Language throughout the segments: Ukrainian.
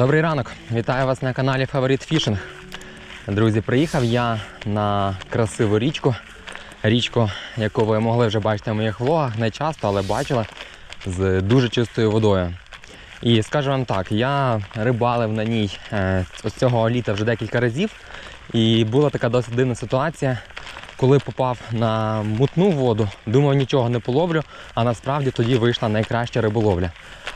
Добрий ранок! Вітаю вас на каналі Favorite Fishing. Друзі, приїхав я на красиву річку. Річку, яку ви могли вже бачити в моїх влогах, не часто, але бачили з дуже чистою водою. І скажу вам так, я рибалив на ній е, ось цього літа вже декілька разів. І була така досить дивна ситуація, коли попав на мутну воду, думав, нічого не половлю, а насправді тоді вийшла найкраща риболовля.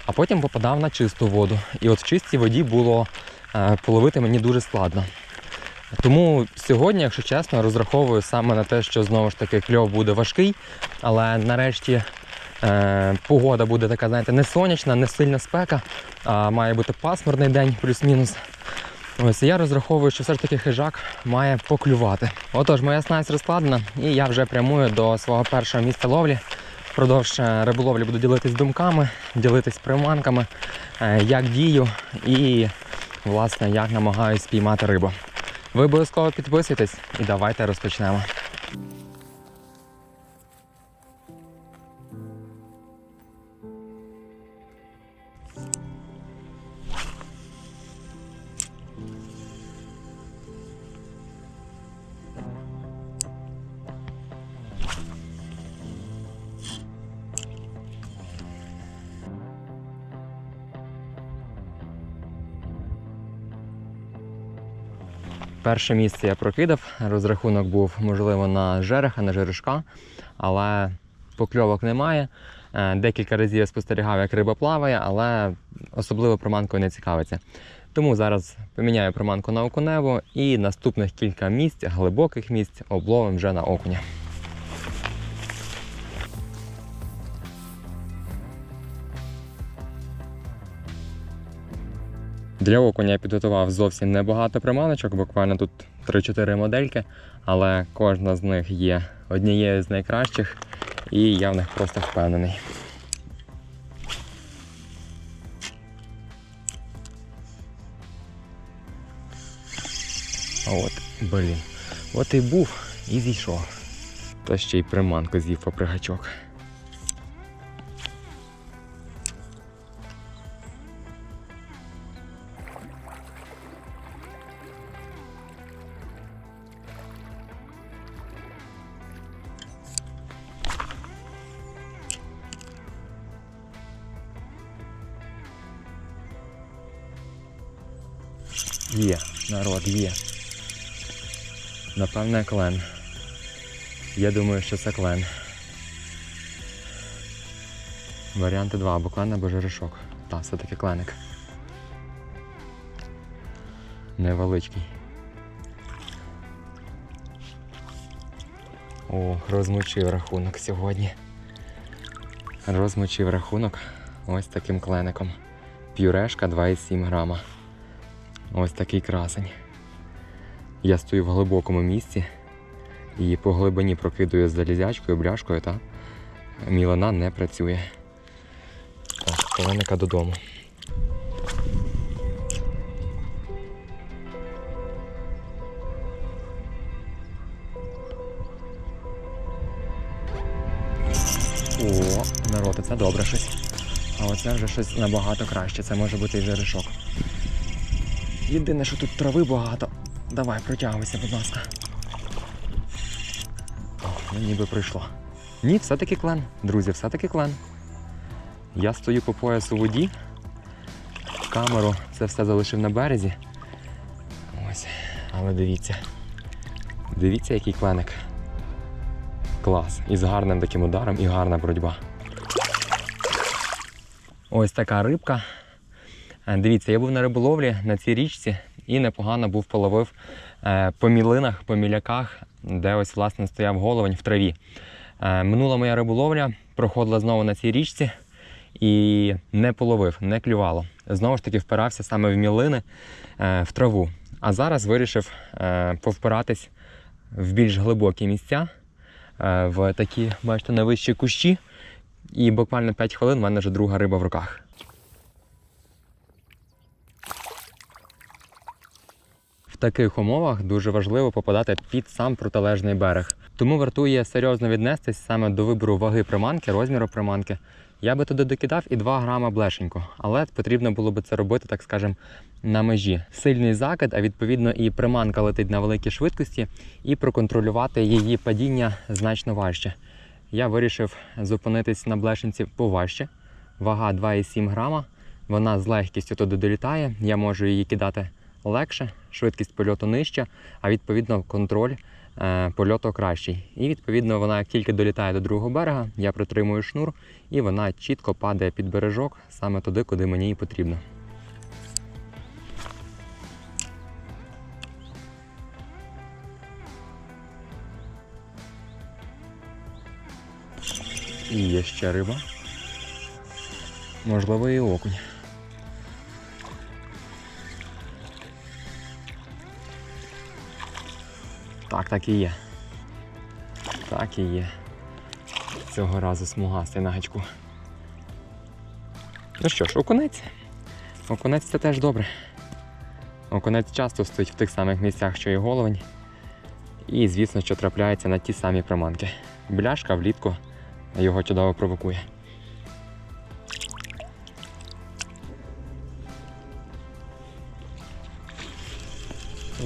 А потім попадав на чисту воду. І от в чистій воді було е, половити мені дуже складно. Тому сьогодні, якщо чесно, розраховую саме на те, що знову ж таки кльов буде важкий, але нарешті е, погода буде така, знаєте, не сонячна, не сильна спека, а має бути пасмурний день, плюс-мінус. Ось я розраховую, що все ж таки хижак має поклювати. Отож, моя снасть розкладена, і я вже прямую до свого першого місця ловлі. Впродовж е, риболовлі буду ділитись думками, ділитись приманками, е, як дію і власне як намагаюсь спіймати рибу. Ви обов'язково підписуйтесь і давайте розпочнемо. Перше місце я прокидав. Розрахунок був, можливо, на жереха, на жерешка, але покльовок немає. Е, Декілька разів я спостерігав, як риба плаває, але особливо приманкою не цікавиться. Тому зараз поміняю приманку на окуневу і наступних кілька місць, глибоких місць, обловим вже на окуня. Для окуня я підготував зовсім небагато приманочок, буквально тут 3-4 модельки, але кожна з них є однією з найкращих, і я в них просто впевнений. От, блін. От і був і зійшов. Та ще й приманку з'їв попри гачок. Є. Напевне, клен. Я думаю, що це клен. Варіанти два, або клен, або жерешок. Так, все-таки кленик. Невеличкий. О, розмочив рахунок сьогодні. Розмочив рахунок ось таким клеником. Пюрешка 2,7 грама. Ось такий красень. Я стою в глибокому місці і по глибині прокидую залізячкою, бляшкою, та мілина не працює. Так, додому. О, народ, це добре щось. А оце вже щось набагато краще. Це може бути і жерешок. Єдине, що тут трави багато. Давай, протягуйся, будь ласка. О, ну ніби прийшло. Ні, все-таки клен. Друзі, все-таки клен. Я стою по пояс у воді. Камеру це все залишив на березі. Ось. Але дивіться. Дивіться, який кленик. Клас. І з гарним таким ударом, і гарна боротьба. Ось така рибка. Дивіться, я був на риболовлі на цій річці і непогано був половив е, по мілинах, по міляках, де ось власне стояв головень в траві. Е, Минула моя риболовля проходила знову на цій річці і не половив, не клювало. Знову ж таки впирався саме в мілини, е, в траву. А зараз вирішив повпиратись в більш глибокі місця, в такі, бачите, найвищі кущі. І буквально 5 хвилин в мене вже друга риба в руках. В таких умовах дуже важливо попадати під сам протилежний берег. Тому вартує серйозно віднестись саме до вибору ваги приманки, розміру приманки Я би туди докидав і 2 грама блешенько, але потрібно було би це робити, так скажем, на межі. Сильний закид, а відповідно і приманка летить на великій швидкості, і проконтролювати її падіння значно важче. Я вирішив зупинитись на блешенці поважче. Вага 2,7 грама. Вона з легкістю туди долітає. Я можу її кидати легше, швидкість польоту нижча, а відповідно контроль е, польоту кращий. І відповідно вона як тільки долітає до другого берега, я притримую шнур і вона чітко падає під бережок саме туди, куди мені і потрібно. І є ще риба. Можливо, і окунь. Так, так і є. Так і є. Цього разу смугастий на гачку. Ну що ж, окунець. Окунець це теж добре. Окунець часто стоїть в тих самих місцях, що і головень. І, звісно, що трапляється на ті самі приманки. Бляшка влітку його чудово провокує.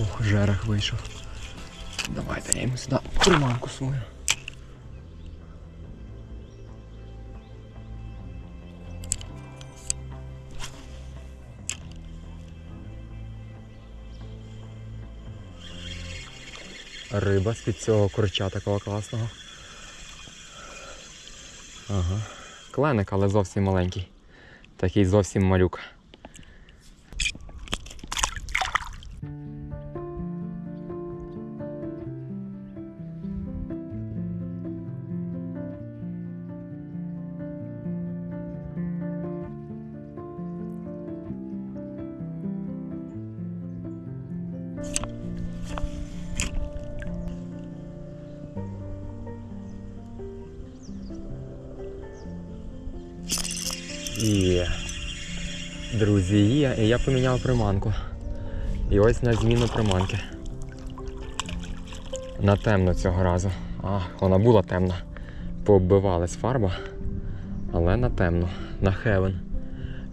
Ох, жерех вийшов. Давайте я йому сюди приманку свою. Риба з-під цього корча такого класного. Ага. Кленик, але зовсім маленький. Такий зовсім малюк. Друзі. І я поміняв приманку. І ось на зміну приманки. На темно цього разу. А, вона була темна. Пооббивалась фарба. Але на темно. На хевен.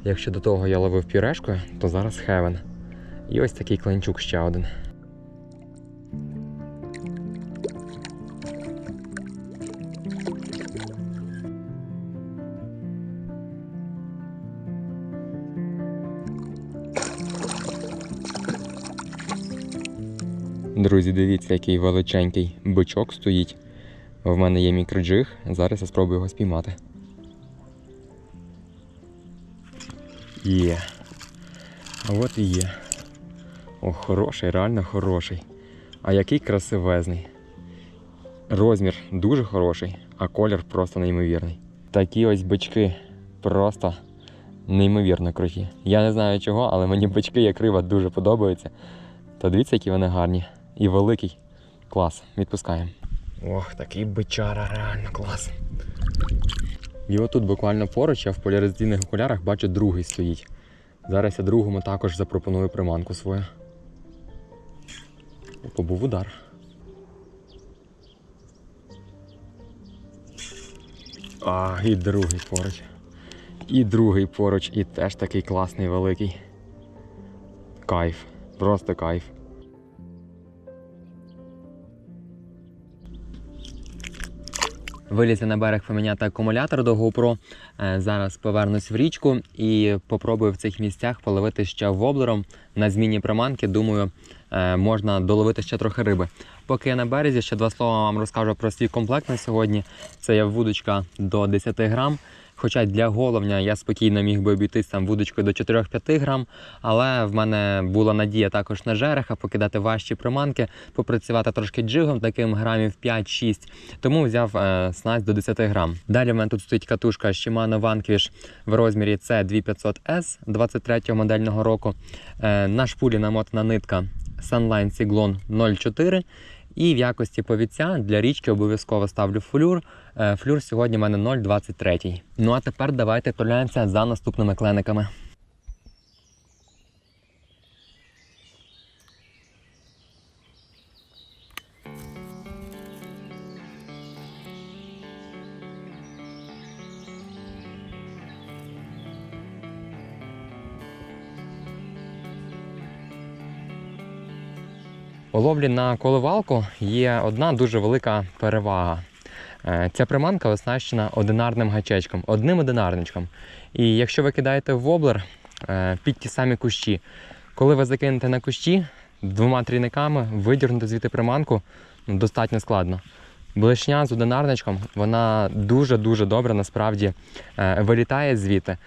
Якщо до того я ловив пюрешкою, то зараз хевен. І ось такий клинчук ще один. Друзі, дивіться, який величенький бичок стоїть. В мене є мікроджиг. Зараз я спробую його спіймати. Є. От і є. О, хороший, реально хороший. А який красивезний. Розмір дуже хороший, а колір просто неймовірний. Такі ось бички просто неймовірно круті. Я не знаю чого, але мені бички як риба дуже подобаються. Та дивіться, які вони гарні. І великий. Клас. Відпускаємо. Ох, такий бичара, реально клас. І отут буквально поруч я в поляризаційних окулярах бачу другий стоїть. Зараз я другому також запропоную приманку свою. Опа, був удар. А, і другий поруч. І другий поруч, і теж такий класний великий. Кайф. Просто кайф. Вилізти на берег поміняти акумулятор до GoPro. Е, Зараз повернусь в річку і попробую в цих місцях половити ще воблером на зміні приманки. Думаю, е, можна доловити ще трохи риби. Поки я на березі, ще два слова вам розкажу про свій комплект на сьогодні. Це є вудочка до 10 грам. Хоча для головня я спокійно міг би обійтись там вудочкою до 4-5 грам, але в мене була надія також на жереха покидати важчі приманки, попрацювати трошки джигом, таким грамів 5-6. Тому взяв е, снасть до 10 грам. Далі в мене тут стоїть катушка Shimano Vanquish в розмірі C2500S 23 модельного року. Е, на шпулі намотана нитка Sunline Cyclone 04. І в якості повідця для річки обов'язково ставлю флюр. Е, Флюр сьогодні в мене 0,23. Ну а тепер давайте толяємося за наступними клениками. У ловлі на коливалку є одна дуже велика перевага. Е, Ця приманка оснащена одинарним гачечком, одним одинарничком. І якщо ви кидаєте в воблер е, під ті самі кущі, коли ви закинете на кущі двома трійниками, видірнути звідти приманку ну, достатньо складно. Блешня з одинарничком, вона дуже-дуже добре насправді е, вилітає звідти.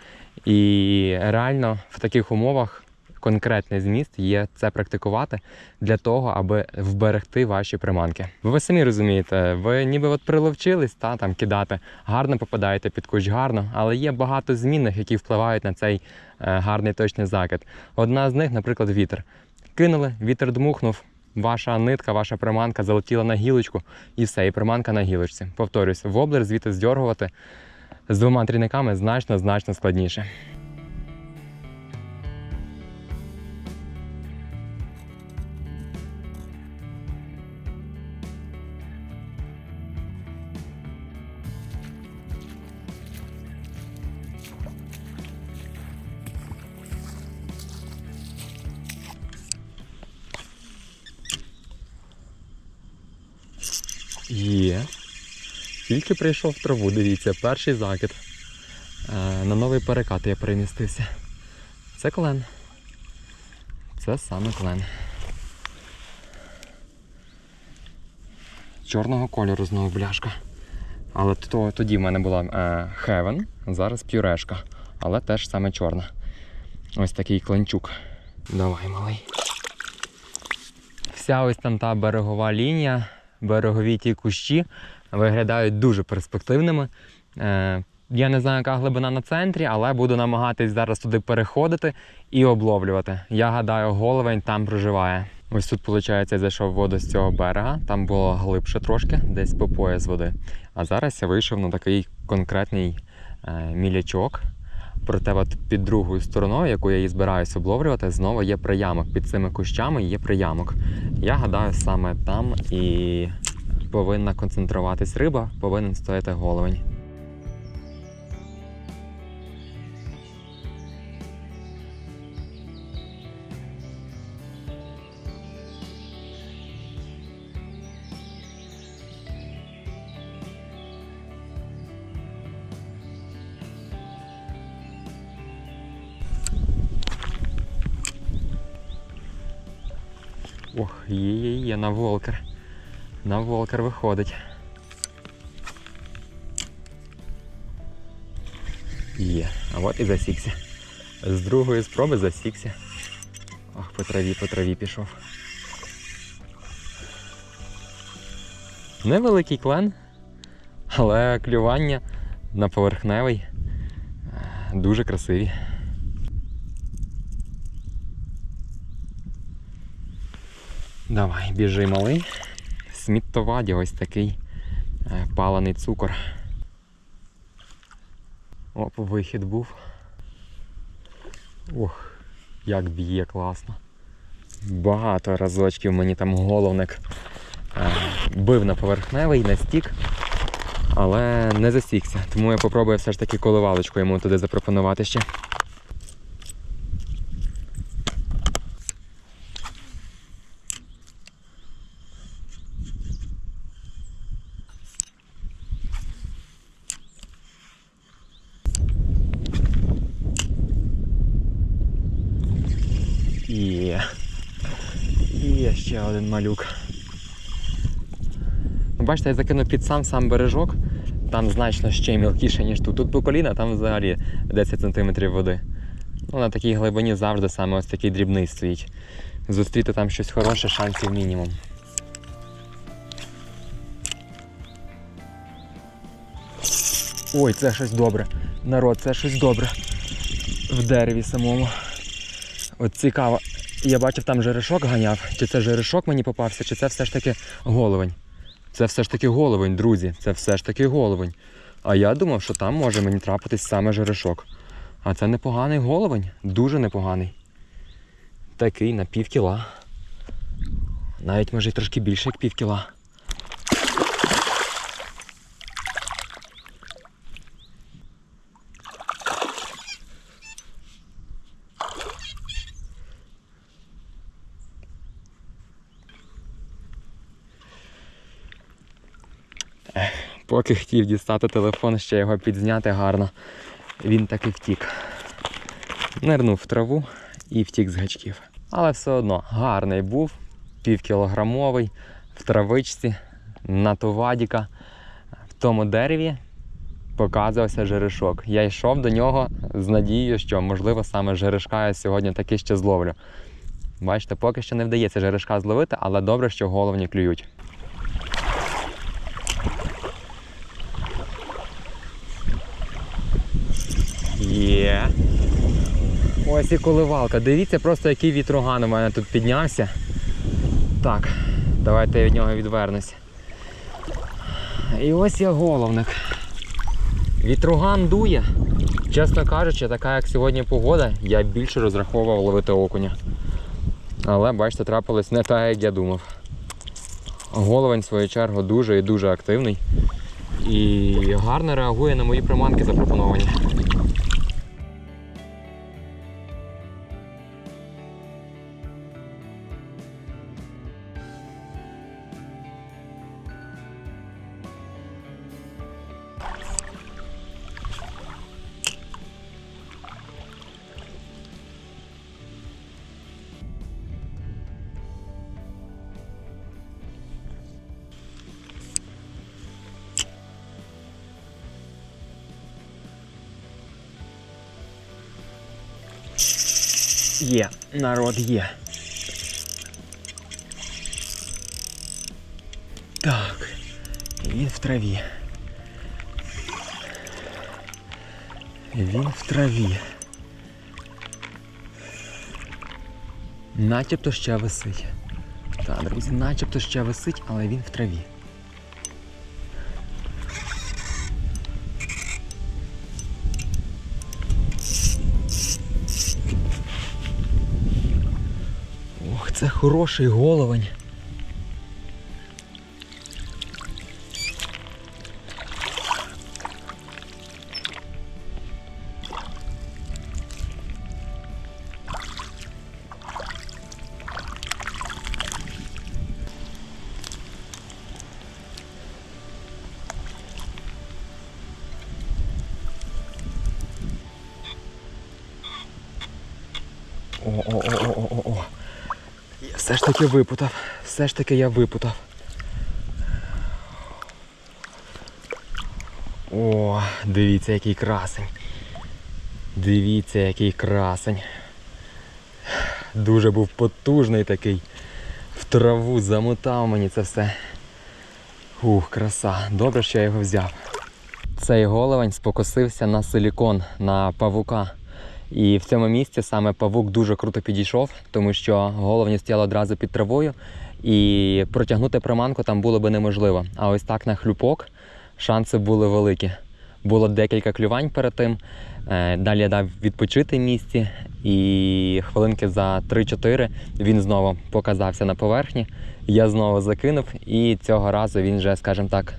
І реально в таких умовах конкретний зміст є це практикувати для того, аби вберегти ваші приманки. Бо ви самі розумієте, ви ніби от приловчились та там кидати, гарно попадаєте під кущ гарно, але є багато змінних, які впливають на цей е, гарний точний закид. Одна з них, наприклад, вітер. Кинули, вітер дмухнув. Ваша нитка, ваша приманка залетіла на гілочку і все, і приманка на гілочці. Повторюсь, воблер звідти здьоргувати з двома трійниками значно значно складніше. Є. Тільки прийшов в траву, дивіться, перший закид. Е, на новий перекат я перемістився. Це клен. Це саме клен. Чорного кольору знову бляшка. Але то, тоді в мене була е, Heaven, зараз пюрешка, але теж саме чорна. Ось такий кленчук. Давай, малий. Вся ось там та берегова лінія, берегові ті кущі виглядають дуже перспективними. Е, я не знаю, яка глибина на центрі, але буду намагатись зараз туди переходити і обловлювати. Я гадаю, головень там проживає. Ось тут, виходить, я зайшов воду з цього берега, там було глибше трошки, десь по пояс води. А зараз я вийшов на такий конкретний е, мілячок. Проте от під другою стороною, яку я її збираюся обловлювати, знову є приямок. Під цими кущами є приямок. Я гадаю, саме там і повинна концентруватись риба, повинен стояти головень. На волкер виходить. Є, а от і засікся. З другої спроби засікся. Ох, по траві, по траві пішов. Невеликий клен, але клювання на поверхневий е, дуже красиві. Давай, біжи малий. Сміттоваді ось такий е, палений цукор. Оп, вихід був. Ох, як б'є класно. Багато разочків мені там головник е, бив на поверхневий, на стік, але не засікся. Тому я попробую все ж таки коливалочку йому туди запропонувати ще. Є. Є ще один малюк. Ну, Бачите, я закинув під сам сам бережок. Там значно ще мілкіше, ніж тут. Тут по коліна, там взагалі 10 см води. Ну, на такій глибині завжди саме ось такий дрібний стоїть. Зустріти там щось хороше, шансів мінімум. Ой, це щось добре. Народ, це щось добре. В дереві самому. От цікаво. Я бачив, там жерешок ганяв. Чи це жерешок мені попався, чи це все ж таки головень. Це все ж таки головень, друзі. Це все ж таки головень. А я думав, що там може мені трапитись саме жерешок. А це непоганий головень, дуже непоганий. Такий на пів кіла. Навіть може трошки більше, як пів кіла. Поки хотів дістати телефон, ще його підзняти гарно. Він таки втік. Нирнув в траву і втік з гачків. Але все одно гарний був, півкілограмовий, в травичці, на товадіка. В тому дереві показувався жерешок. Я йшов до нього з надією, що можливо саме жерешка я сьогодні таки ще зловлю. Бачите, поки що не вдається жерешка зловити, але добре, що головні клюють. Є. Ось і коливалка. Дивіться просто, який вітроган у мене тут піднявся. Так, давайте я від нього відвернусь. І ось я головник. Вітруган дує. Чесно кажучи, така як сьогодні погода, я більше розраховував ловити окуня. Але бачите, трапилось не так, як я думав. Головень, в свою чергу, дуже і дуже активний. І гарно реагує на мої приманки запропоновані. Є, народ є. Так, він в траві. Він в траві. Начебто ще висить. Так, друзі, начебто ще висить, але він в траві. Хороший головень. Все ж таки випутав. Все ж таки я випутав. О, дивіться, який красень. Дивіться, який красень. Дуже був потужний такий. В траву замотав мені це все. Ух, краса. Добре, що я його взяв. Цей головень спокусився на силікон, на павука. І в цьому місці саме павук дуже круто підійшов, тому що головні стояли одразу під травою, і протягнути приманку там було би неможливо. А ось так на хлюпок шанси були великі. Було декілька клювань перед тим. Е, Далі я дав відпочити місці, і хвилинки за 3-4 він знову показався на поверхні. Я знову закинув, і цього разу він вже, скажімо так,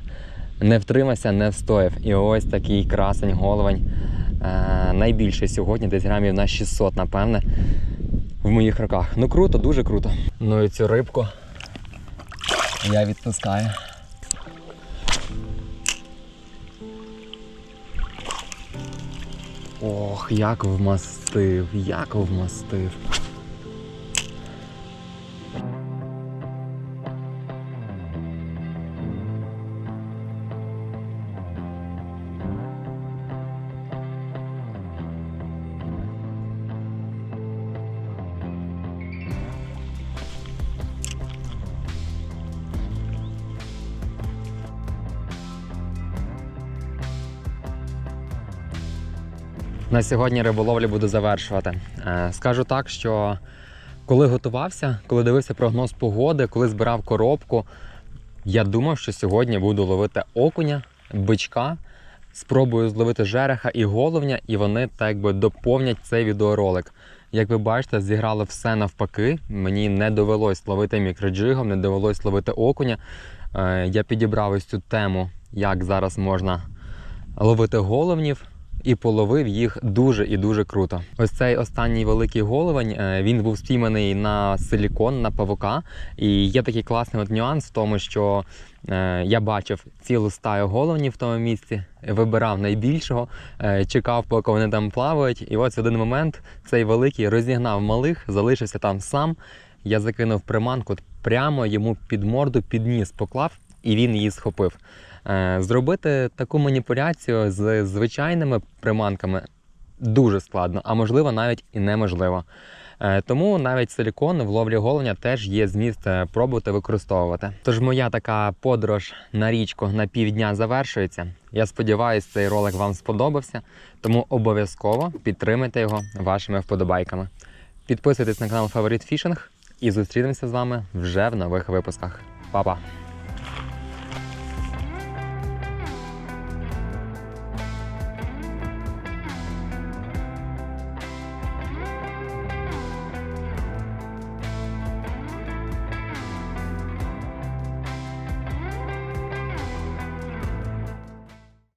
не втримався, не встояв. І ось такий красень головень. Е, найбільший сьогодні, десь грамів на 600, напевне, в моїх руках. Ну круто, дуже круто. Ну і цю рибку я відпускаю. Ох, як вмастив, як вмастив. На сьогодні риболовлю буду завершувати. Е, Скажу так, що коли готувався, коли дивився прогноз погоди, коли збирав коробку, я думав, що сьогодні буду ловити окуня, бичка, спробую зловити жереха і головня, і вони так якби доповнять цей відеоролик. Як ви бачите, зіграло все навпаки. Мені не довелось ловити мікроджигом, не довелось ловити окуня. Е, Я підібрав ось цю тему, як зараз можна ловити головнів. І половив їх дуже і дуже круто. Ось цей останній великий головень е, він був спійманий на силікон, на павука. І є такий класний от нюанс в тому, що е, я бачив цілу стаю головнів в тому місці, вибирав найбільшого, е, чекав, поки вони там плавають. І ось в один момент цей великий розігнав малих, залишився там сам. Я закинув приманку прямо йому під морду, під ніс поклав, і він її схопив. Е, Зробити таку маніпуляцію з звичайними приманками дуже складно, а можливо навіть і неможливо. Е, Тому навіть силікон в ловлі головня теж є зміст е, пробувати використовувати. Тож моя така подорож на річку на півдня завершується. Я сподіваюся, цей ролик вам сподобався, тому обов'язково підтримайте його вашими вподобайками. Підписуйтесь на канал Фаворит Фішинг і зустрінемося з вами вже в нових випусках. Па-па!